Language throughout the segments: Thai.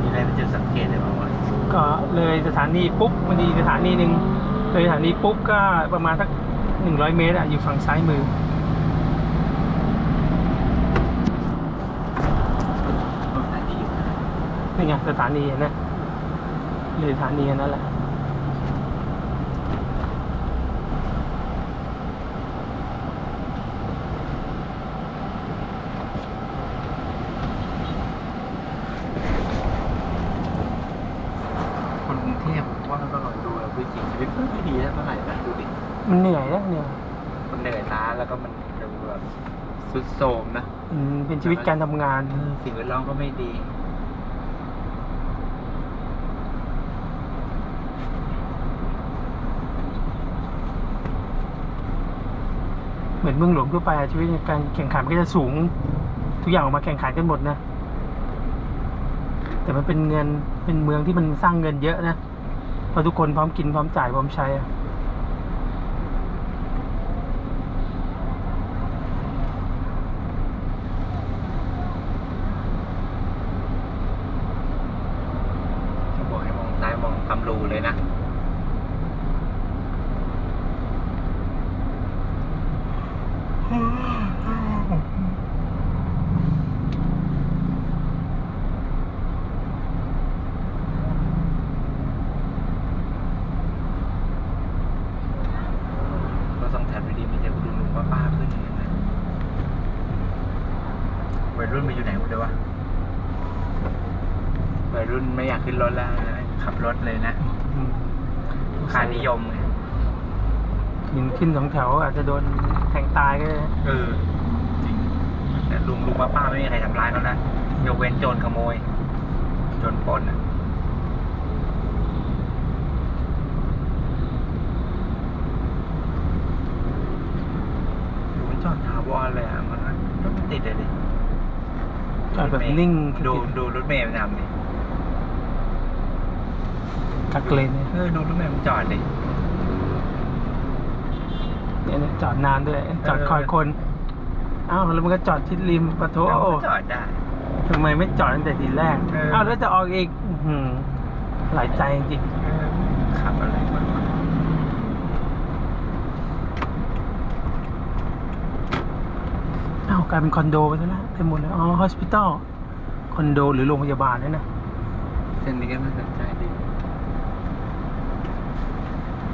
มีอะไรเป็นจุสังเกตอะไรบ้างวะก็เลยสถานีปุ๊บมันมีสถานีหนึ่งเลยสถานีปุ๊บก็ประมาณสักหนึ่งร้อยเมตรอะอยู่ฝั่งซ้ายมือ นี่ไงสถานีนะเลยสถานีนั่นแหละ ก็ลองดูแล้วจริงชีวิตมันไม่ดีเท่าไหร่นะดูดิมันเหนื่อยนะเหนื่อยมันเหนื่อยล้าแล้วก็มันดูแบบสุดโทรมนะอืมเป็นชีวิตการทำงาน เออสิ่งแวดล้อมก็ไม่ดีเหมือนเมืองหลวงทั่วไปอะชีวิตในการแข่งขันมันก็จะสูง ทุกอย่างออกมาแข่งขันกันหมดนะ แต่มันเป็นเงินเป็นเมืองที่มันสร้างเงินเยอะนะ เพราะทุกคนพร้อมกินพร้อมจ่ายพร้อมใช้อะจะบอกให้มองซ้ายมองทำรูเลยนะ ก็ต้องแทนไปดีมีแต่คุณลุงป้าๆขึ้นอย่างนั้น วัยรุ่นไปอยู่ไหนหมดเลยวะวัยรุ่นไม่อยากขึ้นรถแล้วนะขับรถเลยนะอืมค่านิยมไงขึ้นขึ้นสองแถวอาจจะโดนแทงตายก็ได้นะเออ จริงแต่ลุงลุงป้าป้าไม่มีใครทำร้ายเขานะยกเว้นโจรขโมย โจรปล้นอะดูมันจอดถาวรเลยอะมันรถมันติดเลยดิ จอดแบบนิ่งดูดูรถเมย์มันทำดิกักเลนเนี่ยเออดูรถเมย์มันจอดดิเนี่ยเนี่ยจอดนานด้วย จอดเออคอยคนอ้าวแล้วมันก็จอดทิศริมปะโถเราก็จอดได้ทำไมไม่จอดตั้งแต่ทีแรกเอออ้าวแล้วจะออกอีกอื้อหือหลายใจจริงเออขับอะไรมันวะๆอ้าว กลายเป็นคอนโดไปซะแล้วเต็มหมดเลยอ๋อฮอสพิทอลคอนโดหรือโรงพยาบาลเนี่ยนะเส้นนี้ก็น่าสนใจดี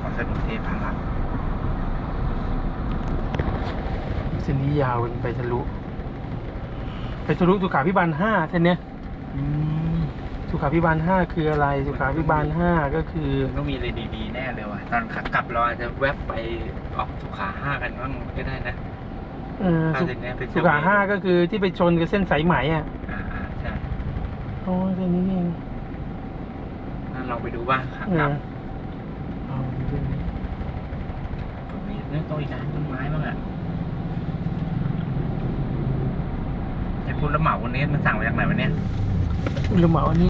ขอสนุกเทพารักษ์เส้นนี้ยาวไปทะลุไปทะลุสุขาพิบาลห้าเส้นเนี้ยอืมสุขาพิบาลห้าคืออะไร สุขาพิบาลห้าก็คือต้องมีอะไรดีๆแน่เลยว่ะตอนขากลับเราอาจจะแวบไปออกสุขาห้ากันบ้างก็ได้นะ เออถ้าสุเส้นเนี้ยเป็นสุขาห้าก็คือที่ไปชนกับเส้นสายไหมอะอ่าอ่าใช่อ๋อเส้นนี้นี่เองงั้นเราไปดูบ้างขาเอกลัอบเอาเส้นนี้ผมมีเรื่องต้นอีกร้านต้นไม้บ้างอะไอ้พูดละเหมาวันนี้มันสั่งมาจากไหนวะเนี่ยอุลเหมาอันนี้